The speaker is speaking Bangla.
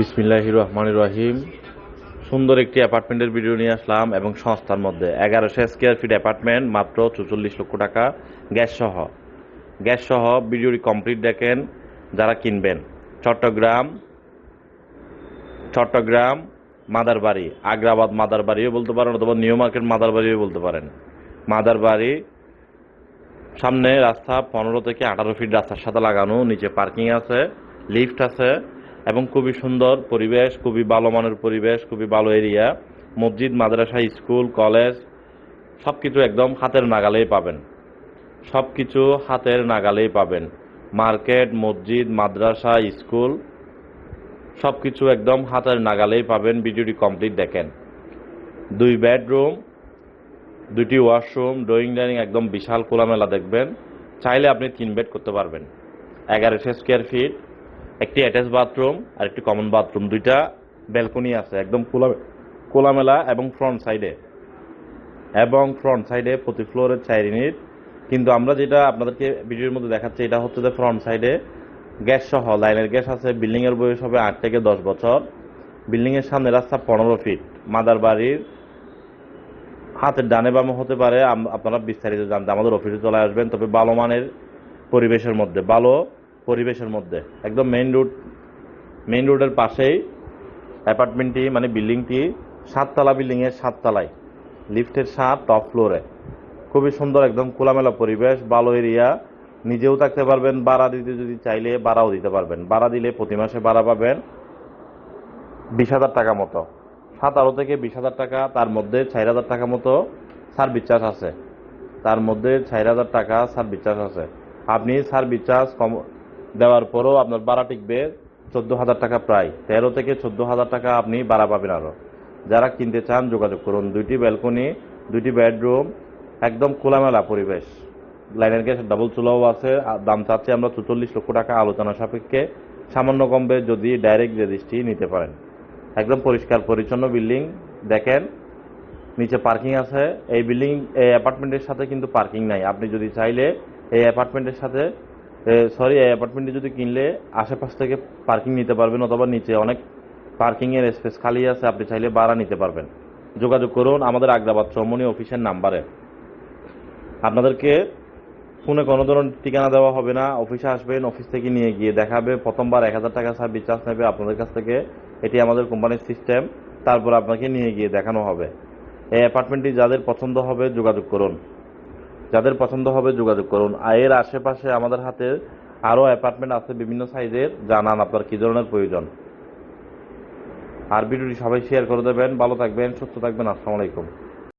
বিসমিল্লাহ রহমান রহিম। সুন্দর একটি অ্যাপার্টমেন্টের ভিডিও নিয়ে আসলাম এবং সংস্থার মধ্যে। এগারোশো স্কোয়ার ফিট অ্যাপার্টমেন্ট, মাত্র চৌচল্লিশ লক্ষ টাকা। গ্যাস সহ। গ্যাস সহ ভিডিওটি কমপ্লিট দেখেন যারা কিনবেন। চট্টগ্রাম চট্টগ্রাম, মাদারবাড়ি, আগ্রাবাদ মাদারবাড়িও বলতে পারেন অথবা নিউ মার্কেট মাদারবাড়িও বলতে পারেন। মাদারবাড়ি, সামনে রাস্তা পনেরো থেকে আঠারো ফিট রাস্তার সাথে লাগানো, নিচে পার্কিং আছে লিফট আছে। এবং খুবই সুন্দর পরিবেশ, খুবই ভালো মানের পরিবেশ, খুবই ভালো এরিয়া। মসজিদ, মাদ্রাসা, স্কুল, কলেজ সব কিছু একদম হাতের নাগালেই পাবেন। সব কিছু হাতের নাগালেই পাবেন। মার্কেট, মসজিদ, মাদ্রাসা, স্কুল সব কিছু একদম হাতের নাগালেই পাবেন। ভিডিওটি কমপ্লিট দেখেন। দুই বেডরুম দুটি ওয়াশরুম, ড্রয়িং ডাইনিং একদম বিশাল খোলামেলা দেখবেন। চাইলে আপনি তিন বেড করতে পারবেন। এগারোশো স্কোয়ার ফিট একটি অ্যাটাচ বাথরুম আর একটি কমন বাথরুম দুইটা ব্যালকনি আছে, একদম খোলা খোলামেলা এবং ফ্রন্ট সাইডে এবং ফ্রন্ট সাইডে প্রতি ফ্লোরের চার ইউনিট কিন্তু আমরা যেটা আপনাদেরকে ভিডিওর মধ্যে দেখাচ্ছি, এটা হচ্ছে যে ফ্রন্ট সাইডে গ্যাস সহ, লাইনের গ্যাস আছে বিল্ডিংয়ের বয়স হবে আট থেকে দশ বছর। বিল্ডিংয়ের সামনে রাস্তা পনেরো ফিট মাদার বাড়ির হাতের ডানে বামে হতে পারে আপনারা বিস্তারিত জানতে আমাদের অফিসে চলে আসবেন, তবে ভালো মানের পরিবেশের মধ্যে। ভালো পরিবেশের মধ্যে। একদম মেইন রোড মেইন রোডের পাশেই অ্যাপার্টমেন্টটি মানে বিল্ডিংটি সাততলা বিল্ডিংয়ের সাততলায়। লিফটের সাত টপ ফ্লোরে খুবই সুন্দর একদম খোলামেলা পরিবেশ, ভালো এরিয়া নিজেও থাকতে পারবেন, ভাড়া দিতে যদি চাইলে ভাড়াও দিতে পারবেন। ভাড়া দিলে প্রতি মাসে ভাড়া পাবেন বিশ হাজার টাকা মতো। সাতারো থেকে বিশ হাজার টাকা, তার মধ্যে চার হাজার টাকা মতো সার্ভিস চার্জ আছে। তার মধ্যে চার হাজার টাকা সার্ভিস চার্জ আছে। আপনি সার্ভিস চার্জ কম দেওয়ার পরও আপনার ভাড়া টিকবে চোদ্দ হাজার টাকা প্রায়। তেরো থেকে চোদ্দ হাজার টাকা আপনি ভাড়া পাবেন আরও। যারা কিনতে চান, যোগাযোগ করুন। দুইটি ব্যালকনি, দুইটি বেডরুম, একদম খোলামেলা পরিবেশ। লাইনের গ্যাস ডাবল চুলাও আছে। দাম চাচ্ছি আমরা চুচল্লিশ লক্ষ টাকা আলোচনা সাপেক্ষে। সামান্য কমবে যদি ডাইরেক্ট রেজিস্ট্রি নিতে পারেন। একদম পরিষ্কার, পরিচ্ছন্ন বিল্ডিং। দেখেন, নিচে পার্কিং আছে। এই বিল্ডিং, এই অ্যাপার্টমেন্টের সাথে কিন্তু পার্কিং নাই। আপনি যদি চাইলে এই অ্যাপার্টমেন্টের সাথে সরি এই অ্যাপার্টমেন্টে যদি কিনলে আশেপাশ থেকে পার্কিং নিতে পারবেন অথবা নিচে অনেক পার্কিংয়ের স্পেস খালি আছে, আপনি চাইলে ভাড়া নিতে পারবেন। যোগাযোগ করুন আমাদের আগ্রাবাদ চৌমনি অফিসের নাম্বারে আপনাদেরকে ফোনে কোনো ধরনের ঠিকানা দেওয়া হবে না। অফিসে আসবেন অফিস থেকে নিয়ে গিয়ে দেখাবে, প্রথমবার এক হাজার টাকা সার্ভিস চার্জ নেবে আপনাদের কাছ থেকে। এটি আমাদের কোম্পানির সিস্টেম তারপর আপনাকে নিয়ে গিয়ে দেখানো হবে। এই অ্যাপার্টমেন্টটি যাদের পছন্দ হবে যোগাযোগ করুন। যাদের পছন্দ হবে যোগাযোগ করুন। এর আশেপাশে আমাদের হাতে আরও অ্যাপার্টমেন্ট আছে বিভিন্ন সাইজের। জানান আপনার কী ধরনের প্রয়োজন। আর ভিডিওটি সবাই শেয়ার করে দেবেন। ভালো থাকবেন, সুস্থ থাকবেন। আসসালামু আলাইকুম।